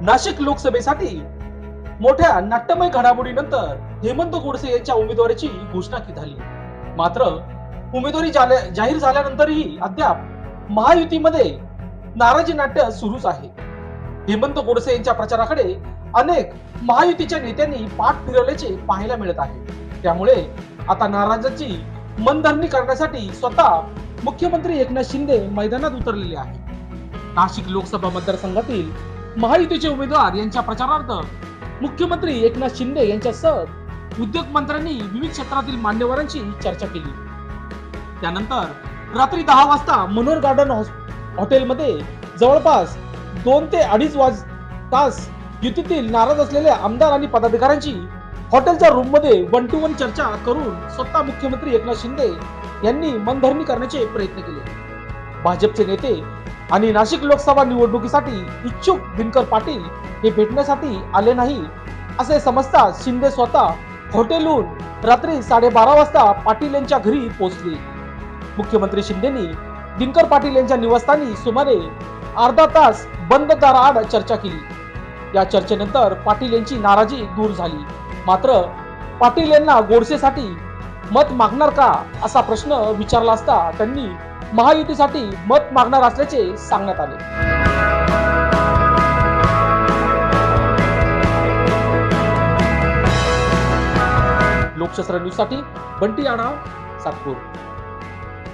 नाशिक लोकसभेसाठी मोठ्या नाट्यमय घडामोडीनंतर हेमंत गोडसे यांच्या उमेदवारीची घोषणा झाली. मात्र उमेदवारी जाहीर झाल्यानंतरही अद्याप महायुतीमध्ये नाराजी नाट्य सुरूच आहे. हेमंत गोडसे यांच्या प्रचाराकडे अनेक महायुतीच्या नेत्यांनी पाठ फिरवल्याचे पाहायला मिळत आहे. त्यामुळे आता नाराजांची मनधरणी करण्यासाठी स्वतः मुख्यमंत्री एकनाथ शिंदे मैदानात उतरलेले आहे नाशिक लोकसभा मतदारसंघातील महायुतीचे उमेदवार यांच्या प्रचारार्थ मुख्यमंत्री एकनाथ शिंदे यांच्यासह उद्योग मंत्र्यांनी विविध क्षेत्रातील मान्यवरांशी चर्चा केली. त्यानंतर रात्री दहा वाजता मनोहर गार्डन हॉटेलमध्ये जवळपास दोन ते अडीच वाज तास युतीतील नाराज असलेल्या आमदार आणि पदाधिकाऱ्यांची हॉटेलच्या रूममध्ये वन टू वन चर्चा करून स्वतः मुख्यमंत्री एकनाथ शिंदे यांनी मनधरणी करण्याचे प्रयत्न केले. भाजपचे नेते आणि नाशिक लोकसभा निवडणुकीसाठी इच्छुक दिनकर पाटील हे भेटण्यासाठी आले नाही असे समजता शिंदे स्वतः हॉटेलहून रात्री साडेबारा वाजता पाटील यांच्या घरी पोहोचले. मुख्यमंत्री शिंदेनी दिनकर पाटील यांच्या निवासस्थानी सुमारे अर्धा तास बंद दाराआड चर्चा केली. या चर्चेनंतर पाटील यांची नाराजी दूर झाली. मात्र पाटील यांना गोडसेसाठी मत मागणार का असा प्रश्न विचारला असता त्यांनी महायुतीसाठी मत मागणार असल्याचे सांगण्यात आले. लोकशास्त्र न्यूजसाठी बंटी आणा सातपूर.